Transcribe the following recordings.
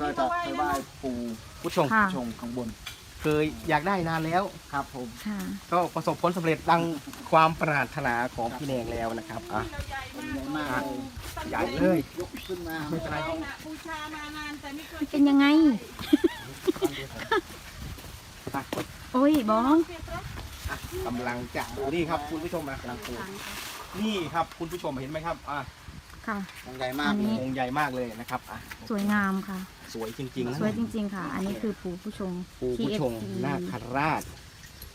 ก็จะไปไหว้ปู่ผู้ชมค่ะ ชงข้างบนเคยอยากได้นานแล้ว ครับผม ค่ะ ก็ประสบผลสำเร็จดังความปรารถนาของพี่แดงแล้วนะครับอะเป็นใหญ่มากเลยใหญ่เลย ยกขึ้นมาไม่เป็นไรบูชามานานแต่ไม่เคยเป็นยังไง อะโอ้ยบ้องกำลังจะนี่ครับคุณผู้ชมนะกำลังปูนี่ครับคุณผู้ชมเห็นไหมครับอะ ค่ะ องค์ใหญ่มากอันนี้องค์ใหญ่มากเลยนะครับอะสวยงามค่ะ สวยจริงๆนะสวยจริง ๆ ค่ะ อันนี้คือปู่ผู้ชง ปูผู้ชง TFC นาคราช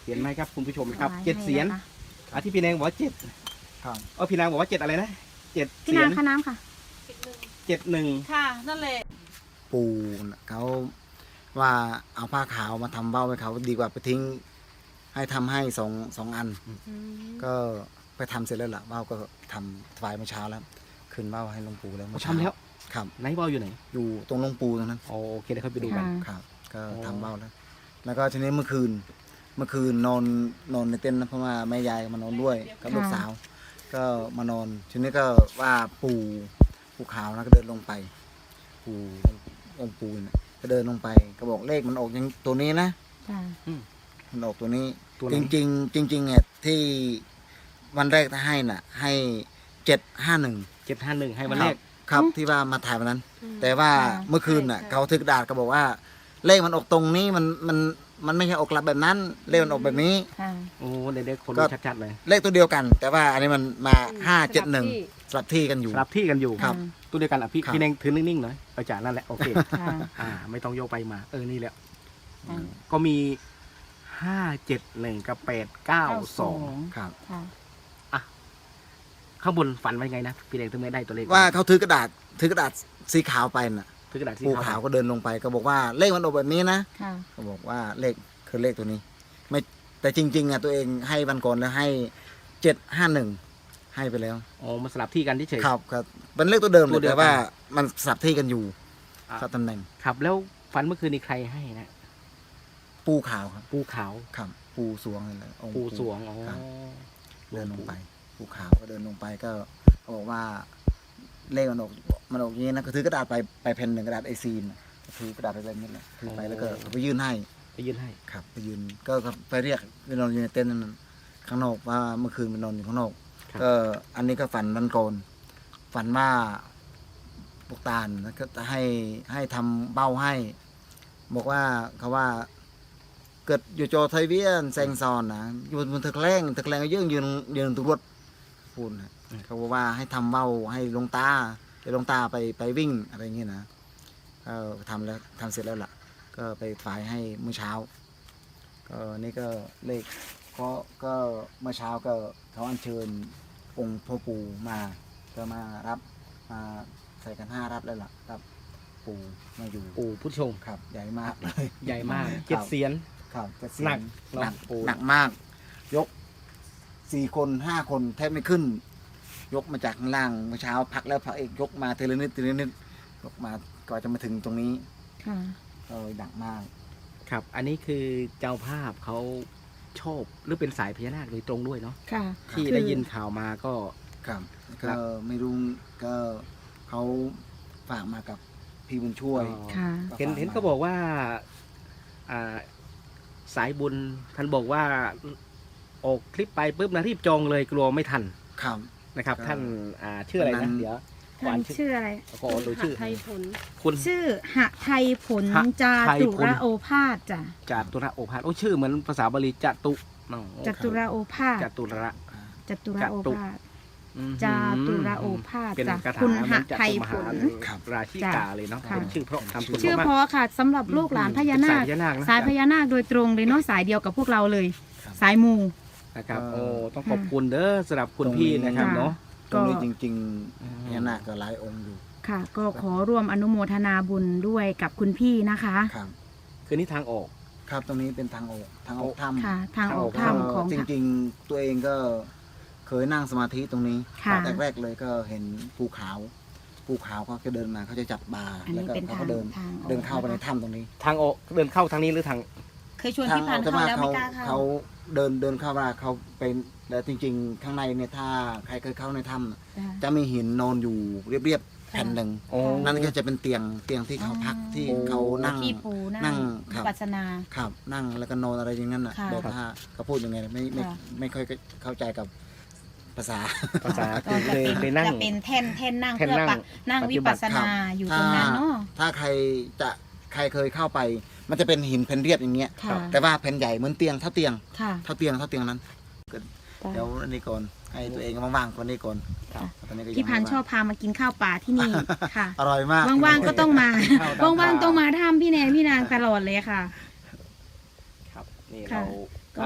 เห็นไหมครับคุณผู้ชมครับถวายเจ็ดเสียนให้นะคะอะที่พี่แดงบอกว่าเจ็ดครับเออพี่นางบอกว่าเจ็ดอะไรนะเจ็ดพี่เสียนานงค่าน้ำค่ะ เจ็ดหนึ่งค่ะ นั่นแหละ ปู่น่ะเขาว่าเอาผ้าขาวมาทำเบ้าให้เขาดีกว่าไปทิ้ง ให้ทำให้สองสองอัน ก็ไปทำเสร็จแล้วล่ะเบ้าก็ทำถวายเมื่อเช้าแล้ว คืนเบ้าให้หลวงปู่แล้วเมื่อเช้าทำแล้วครับ ไหนบอลอยู่ไหนอยู่ตรงหลวงปู่ตรงนั้นโอเคเดี๋ยวเขาไปดูกัน ค่ะ ครับ ก็อ๋อ ทำเบ้าแล้ว แล้วก็ทีนี้เมื่อคืน เมื่อคืนนอนนอนในเต็นท์นะเพราะว่าแม่ยายมานอนด้วยกับลูกสาว ก็มานอนทีนี้ก็ว่าปู่ปู่ขาวนะก็เดินลงไป ปู่องค์ปู่น่ะก็เดินลงไปก็บอกเลขมันออกอย่างตัวนี้นะค่ะมันออกตัวนี้ตัวไหจนริงๆจริงๆเนี่ยที่วันแรกที่ให้น่ะ ให้เจ็ดห้าหนึ่ง เจ็ดห้าหนึ่งให้วันแรก ครับที่ว่ามาถ่ายวันนั้น แต่ว่าค่ะเมื่อคืนน่ะใช่เขาทึกดาดก็บอกว่า เลขมันออกตรงนี้มันมันมันไม่ใช่ออกกลับแบบนั้น เลขมันออกแบบนี้ ค่ะ โอ้เด็กๆคนก็ดูชัดๆเลยเลขตัวเดียวกัน แต่ว่าอันนี้มันมาห้าเจ็ดหนึ่งสลับที่กันอยู่ สลับที่กันอยู่ครับตัวเดียวกันอะพี่ครับ พี่แดงถือนิ่งๆหน่อยเอาจากนั่นแหละโอเคค่ะอ่า ไม่ต้องโยกไปมา เออนี่แหละค่ะก็มีห้าเจ็ดหนึ่งกับแปดเก้าสองครับ ค่ะ ข้างบนฝันไว้ไงนะพี่แดงถึงไม่ได้ตัวเลขว่าเขาถือกระดาษถือกระดาษสีขาวไปน่ะถือกระดาษสีปูขาวก็เดินลงไปก็บอกว่าเลขมันออกแบบนี้นะค่ะ ก็บอกว่าเลขคือเลขตัวนี้ ไม่แต่จริงๆอะตัวเองให้วันก่อนแล้วให้เจ็ดห้าหนึ่งให้ไปแล้ว อ๋อมันสลับที่กันเฉยๆครับครับเป็นเลขตัวเดิมเลตัวยเดียวแต่ว่ากันมันสลับที่กันอยู่อะครับตำแหน่งครับแล้วฝันเมื่อคืนนี้ใครให้นะปูขาวครับปูขาว ครับปูสวงนี่แหละองค์ ปูสวงอ๋อครับ เดินลงไป ปูขาวก็เดินลงไปก็เขาบอกว่าเลขมันออกมันออกอย่างนี้นะก็ถือกระดาษไปไปแผ่นหนึ่งกระดาษไอซีนก็ถือกระดาษไปแบบนี้แหละถือไปแล้วก็เอาไปยื่นให้ไปยื่นให้ครับไปยืนก็ก็ไปเรียกไปนอนอยู่ในเต็นท์นั้นข้างนอกว่าเมื่อคืนไปนอนอยู่ข้างนอกครับก็อันนี้ก็ฝันวันก่อนฝันว่าปกตาลแล้วก็จะให้ให้ทำเบ้าให้ บอกว่าเขาว่า เกิดอยู่จอไทยเวียนแซงซอนนะอยู่บนตะแคลงตะแคลงก็ยืนยืนยืนตุรถพู ดนะเขาบอกว่าให้ทำเบ้าให้หลวงตาให้หลวงตาไปไปวิ่งอะไรอย่างเงี้ยนะก็ทำแล้วทำเสร็จแล้วล่ะ ก็ไปฝ่ายให้เมื่อเช้า ก็นี่ก็เลขก็ก็เมื่อเช้าก็เขาอัญเชิญองค์พ่อปู่มา ก็มารับมาใส่กันห้ารับแล้วล่ะรับ ปู่มาอยู่ปูผู้ชงครับ ใหญ่มากเลย ใหญ่มากครับเจ็ดเสียนครับจะหนักหนักเนอะปู่หนักมาก ยก สี่คนห้าคนแทบไม่ขึ้น ยกมาจากข้างล่างเมื่อเช้าพักแล้วพักอีกยกมาทีละนิดทีละนิดยกมาก่อนจะมาถึงตรงนี้ค่ะก็หนักมาก ครับ อันนี้คือเจ้าภาพเขาชอบหรือเป็นสายพญานาคโดยตรงด้วยเนาะค่ะที่คือได้ยินข่าวมาก็ ครับครัก็บไม่รู้ก็เขาฝากมากับพี่บุญช่วยอ๋อค่ะเห็นเห็นเขาบอกว่าอ่าสายบุญท่านบอกว่า ออกคลิปไปปุ๊บนะรีบจองเลยกลัวไม่ทันครับ นะครับครับท่านอ่าชื่ออะไรวันนั้นะนเดี๋ยวท่านชื่ออะไรขอดูชื่อไทยผลคุณชื่อหะไทยผลหะจาไทยตุผลระโอภาสจ้ะจาตุระโอภาสโอ้ชื่อเหมือนภาษาบาลีจตุอ๋อจตุระโอภาสจตุระจตุระโอภาสอืมจาตุระโอภาสเป็นจ้ะคาถาคุณเหมืหะอนจไทยตุมผหาลครับราชิกาเลยเนาะค่ะเป็นชื่อเพราะทำสุดชื่อมากเพอค่ะสำหรับลูกหลานพญานาคเป็นสายพญานาคนะสายพญานาคโดยตรงเลยเนาะสายเดียวกับพวกเราเลยครับสายมู นะครับเอ่โอ้อต้องขอบคุณเด้อสำหรับคุณตรงนี้พี่นะครับค่ะเนาะตรงนี้ก็จริงอืมๆพญานาคก็หลายองค์อยู่ ค่ะ ก็ขอร่วมอนุโมทนาบุญด้วยกับคุณพี่นะคะครับคือนี่ทางออก ครับตรงนี้เป็นทางออกทางออกถ้ำค่ะ ทางออกทางออกถ้ำของจริง ๆ ตัวเองก็เคยนั่งสมาธิตรงนี้ค่ะแต่แรกเลยก็เห็นภูเขาภูเขาเขาจะเดินมาเขาจะจับบาอันแล้วนี้ก็เป็นเขาทางก็เดินทางออกเดินเข้าไปในนะคะถ้ำตรงนี้ ทางออกเดินเข้าทางนี้หรือทาง เคยชวนพี่พันธุ์เข้าแล้วไม่กล้าเข้า เขาเดินเดินเข้ามาเขาเป็นแต่จริง ๆ ข้างในเนี่ยถ้าใครเคยเข้าในถ้ำน่ะจ้ะจะมีหินนอนอยู่เรียบแผ่นหนึ่งโอ้ นั่นก็จะเป็นเตียงเตียงที่เขาพักที่เขานั่งที่ปูนั่นั่งงครับ ปัสนา ครับนั่งแล้วก็นอนอะไรอย่างนั้นอะค่ะแบบว่าเขาพูดยังไงไม่ไม่ค่ะ ไม่ค่อยเข้าใจกับภาษา ภาษาก็จะเคยเป็นไปนั่ง จะเป็นแท่นแท่นนั่งแท่นเพื่อนั่งปะนั่งปวิฏิบัปัติสนาอยู่ตรงนั้นเนาะ ถ้าใครจะ ใครเคยเข้าไป มันจะเป็นหินแผ่นเรียบอย่างเงี้ย ค่ะ แต่ว่าแผ่นใหญ่เหมือนเตียงเท่าเตียงค่ะ เท่าเตียงเท่าเตียงนั้นจ้ะเดี๋ยวอันนี้ก่อนให้ตัวเองว่างๆคนนี้ก่อนครับตอนนี้ก็ยังพี่พันธุ์ไม่ชอบพามากินข้าวป่าที่นี่ค่ะ อร่อยมากว่างๆก็ต้องมาข้าวดำว่างๆต้องมาทำพี่แนนพี่นางตลอดเลยค่ะ ครับ นี่ค่ะ เราก็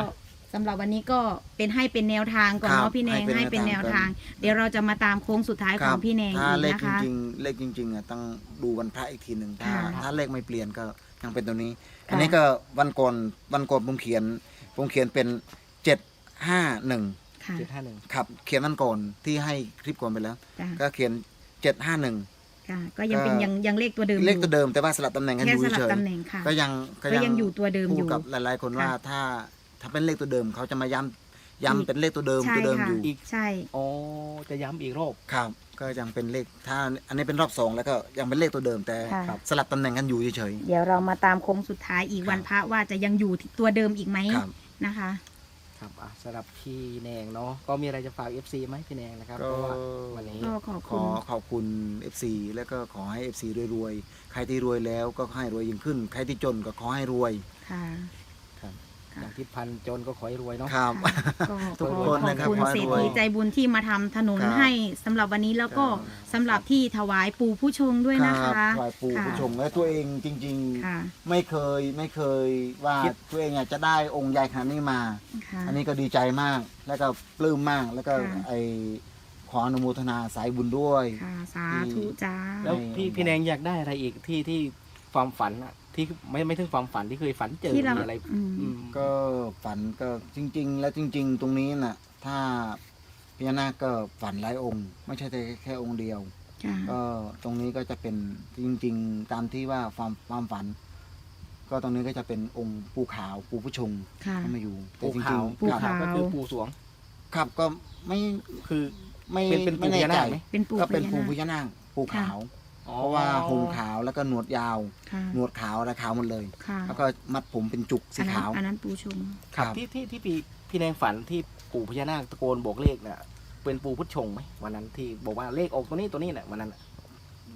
สำหรับวันนี้ก็เป็นให้เป็นแนวทางก่อนครับเนาะพี่แนงให้เป็นแนวทางเดี๋ยวเราจะมาตามโค้งสุดท้ายคขรัอบงพี่แนงถ้าอีกเลขนะจคะ ริงๆเลขจริงๆอะต้องดูวันพระอีกทีหนึ่งถ้าค่ะถ้าเลขไม่เปลี่ยนก็ยังเป็นตัวนี้ค่ะอันนี้ก็วันก่อนวันก่อนผมเขียนผมเขียนเป็นเจ็ดห้าหนึ่งค่ะเจ็ดห้าหนึ่ง ครับเขียนวันก่อนที่ให้คลิปก่อนไปแล้ว จ้ะก็เขียนเจ็ดห้าหนึ่ง ค่ะก็ยังเป็นก็ ยังยังเลขตัวเดิมเลขอยู่ตัวเดิมแต่ว่าสลับตำแหน่งกันอแค่ยู่สลับเฉยตำแหน่งค่ะๆก็ยังก็ยังอยู่ตัวเดิมพูอดยู่ กับหลายๆคนว่าค่ะ ถ้า ถ้าเป็นเลขตัวเดิมเขาจะมาย้ำย้ำเป็นเลขตัวเดิมใช่ตัวเดิมค่ะอยู่อีกใช่โอ้จะย้ำอีกรอบครับ ก็ยังเป็นเลขถ้าอันนี้เป็นรอบสองแล้วก็ยังเป็นเลขตัวเดิมแต่ค่ะครับสลับตำแหน่งกันอยู่เฉยเดี๋ยวเรามาตามโค้งสุดท้ายอีกวันพระว่าจะยังอยู่ที่ตัวเดิมอีกไหมๆครับนะคะครับอะสำหรับพี่แนงเนาะก็มีอะไรจะฝาก FC ไหมพี่แนงนะครับก็เพราะว่าวันนี้ก็ขอบขคุอณขอบคุณ FC แล้วก็ขอให้ FC รวยๆ ใครที่รวยแล้วก็ให้รวยยิ่งขึ้น ใครที่จนก็ขอให้รวยค่ะครับ อย่างที่พันจนก็ขอให้รวยเนาะ ครับ ก็ทุกขอคนขอบนะครับคุณขอให้เศรษรวยฐีใจบุญที่มาทำถนนครับให้สำหรับวันนี้แล้วก็ครับ สำหรับที่ถวายปู่ผู้ชงด้วยนะครัคะบถวายปู่ค่ะ ผู้ชมและตัวเองจริง ค่ะ ๆ ไม่เคยไม่เคยว่าคิด ตัวเองอยากจะได้องค์ใหญ่ขนาดนี้มา ค่ะ อันนี้ก็ดีใจมาก แล้วก็ปลื้มมาก แล้วก็ค่ะ ไอขออนุโมทนาสายบุญด้วย ค่ะ สาธุจ้า แล้วพี่พี่แนงอยากได้อะไรอีกที่ที่ความฝันอะ ที่ไม่ไม่ถึงความฝันที่เคยฝันเจอที่เรามีอะไรอืม อืมก็ฝันก็จริง ๆ แล้วจริง ๆ ตรงนี้น่ะ ถ้าพญานาคก็ฝันหลายองค์ ไม่ใช่แต่แค่องค์เดียว จ้าก็ตรงนี้ก็จะเป็นจริง ๆ ตามที่ว่าความความฝัน ก็ตรงนี้ก็จะเป็นองค์ปูขาวปูผู้ชงค่ะ เข้ามาอยู่แต่ปูจริงขาวๆปูครับขาวก็คือปูสวง ครับก็ไม่คือไม่เป็นเป็นไม่ปูแน่พญาใจนาคไหม เป็นปู่ก็เป็นพปูพญานาค ญานาคปูขาวอ๋อ เพราะว่าห่มขาวแล้วก็หนวดยาว ค่ะหนวดขาวและขาวหมดเลย ค่ะแล้วก็มัดผมเป็นจุกสีอันนั้นขาว อันนั้นปูชงครับครับ ที่ที่ที่พี่พี่แนงฝันที่ปู่พญานาคตะโกนบอกเลขน่ะ เป็นปู่พุทธชงไหมวันนั้นที่บอกว่าเลขออกตัวนี้ตัวนี้แหละวันนั้นน่ะ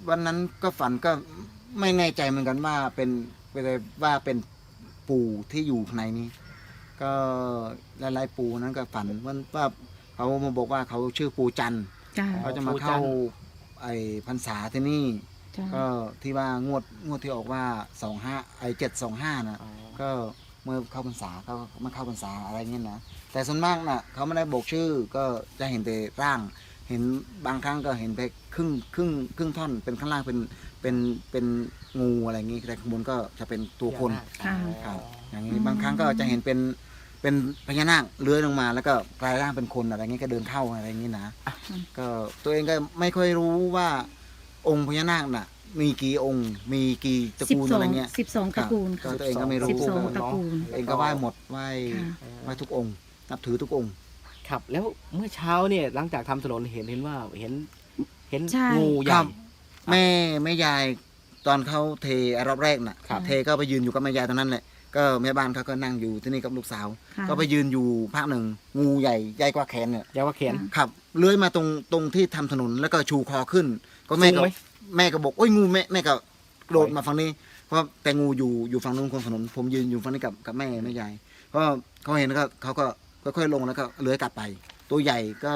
วันนั้นก็ฝันก็ไม่แน่ใจเหมือนกันว่าเป็นเป็นว่าเป็นปู่ที่อยู่ข้างในนี้ ก็หลายๆปู่นั้นก็ฝันว่าว่าเขามาบอกว่าเขาชื่อปู่จันทร์จ้าเขาจะมาเข้า ไอ้พรรษาที่นี่ จ้าก็ที่ว่างวดงวดที่ออกว่าสองห้าไอ้เจ็ดสองห้านะอ๋อก็เมื่อเข้าพรรษาเขามาเข้าพรรษาอะไรเงี้ยนะแต่ส่วนมากน่ะเขาไม่ได้บอกชื่อก็จะเห็นแต่ร่าง เห็นบางครั้งก็เห็นไปครึ่งครึ่งครึ่งท่อนเป็นข้างล่างเป็นเป็นเป็นงูอะไรอย่างงี้แต่ข้างบนก็จะเป็นตัวคนค่ะ ครับ อย่างอืนี้มบางครั้งก็จะเห็นเป็น เป็นพญานาคเลื้อยลงมา แล้วก็กลายร่างเป็นคนอะไรเงี้ยก็เดินเข้าอะไรอย่างงี้นะก็ตัวเองก็ไม่ค่อยรู้ว่าองค์พญานาคน่ะ มีกี่องค์ มีกี่ตระสิบกูลสออะไรงเงี้ยสิบสองตระกูลก็ค่ะ ตัวเองก็ไม่รู้สิบสองตระกูลเองก็ไหว้หมดไหว้ค่ะ ไหว้ทุกองค์ นับถือทุกองค์ ครับ แล้วเมื่อเช้าเนี่ยหลังจากทำถนนเห็นเห็นว่าเห็น เห็นใช่ งูใหคญ่ รับ แม่แม่ยายตอนเขาเทรอบแรกน่ะ ครับ เทก็ไปยืนอยู่กับแม่ยายตรงนั้นแหละ ก็แม่บ้านเขาก็นั่งอยู่ที่นี่กับลูกสาว ค่ะก็ไปยืนอยู่ภาคหนึ่งงูใหญ่ใหญ่กว่าแขนเนี่ยยาวว่าเขียนค่ะครับเลื้อยมาตรงตรงที่ทำถนนแล้วก็ชูคอขึ้น ก็แม่สูก็งไหม แม่ก็บอกโอ้ยงูแม่แม่ก็โดดมาฝั่งนี้ เพราะแต่งูอยู่อยู่ฝั่งนู้นคนถนน ผมยืนอยู่ฝั่งนี้กับกับแม่แม่ยายเพราะเขาเห็นแล้วก็เขาก็ค่อยๆลงแล้วก็เลื้อยกลับไป ตัวใหญ่ก็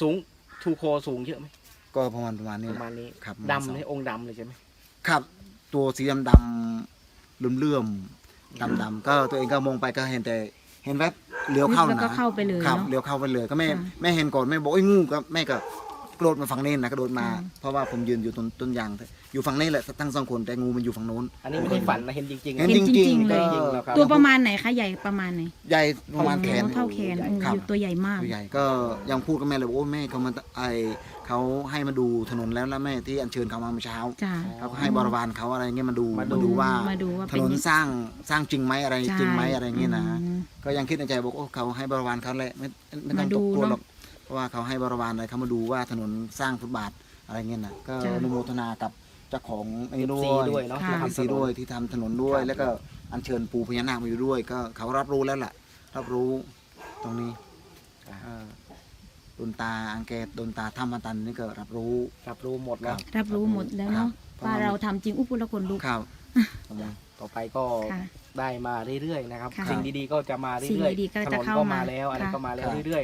สูงทูโคสูงเยอะไหมก็ประมาณประมาณนี้ปแหระละมาณนี้ครับ ดำเลยองค์ดำเลยใช่ไหมครับ ตัวสีดำดำเลื่อมๆ ดำดำๆก็ตัวเองก็มองไปก็เห็นแต่เห็นแวบเลี้ยวเข้าแล้วก็นะเข้าไปเลยครับเนาะ เลี้ยวเข้าไปเลยก็แม่ค่ะ แม่เห็นก่อนแม่บอกไอ้ยงูก็แม่ก็กระโดดมาฝั่งนี้นะกระโดดมาค่ะเพราะว่าผมยืนอยู่ต้นต้นยางอยู่ฝั่งนี้แหละทั้งสองคนแต่งูมันอยู่ฝั่งโน้น อันนี้ไม่ได้ฝันนะเห็นจริงๆ เห็นนะจริงๆๆเลยก็จริงๆแล้วครับ ตัวประมาณไหนคะใหญ่ประมาณไหนใหญ่ประมาณแขน เท่าแขนใหญ่อืมครับ อยู่ตัวใหญ่มาก ตัวใหญ่ก็ยังพูดกับแม่เลยว่าโอ้แม่เขามาไอ เขาให้มาดูถนนแล้วแล้วแม่ที่อัญเชิญเขามาเมื่อเช้าจ้าเขาก็ให้บริวารเขาอะไรเงี้ยมาดูมาดู มาดูว่ามาดูว่าถเป็นนนสร้างสร้างจริงไหมอะไรใช่จริงไหมอะไรเงี้ยนะ อืม ก็ยังคิดในใจบอกโอ้เขาให้บริวารเขาแหละไม่ไม่ต้องมาดูตกกลัวเนอะหรอกเพราะว่าเขาให้บริวารอะไรเขามาดูว่าถนนสร้างฟุตบาทอะไรเงี้ยนะก็จ้ะ อนุโมทนากับเจ้าของไอ้ด้วซียด้วยเนาะค่ะที่ทำทำซีถนนด้วยที่ทำถนนด้วยครับแล้วก็อัญเชิญปูพญานาคมาอยู่ด้วย ก็เขารับรู้แล้วล่ะ รับรู้ตรงนี้อ่าเอ่อ ดนตาอังเกตดนตาธรรมตันนี่ก็รับรู้ รับรู้หมดครัเนาะบรับรู้หมดแล้วเนาะครับว่าเราทำจริงอุปละคนลุก ครับต่อไปก็ค่ะได้มาเรื่อยๆนะครับ ค่ะสิ่งดีๆก็จะมาเรื่สิ่งอยดีๆก็ถนจะนเข้าก็มามาแล้วอะไรค่ะ ก็มาแล้วครับเรื่อย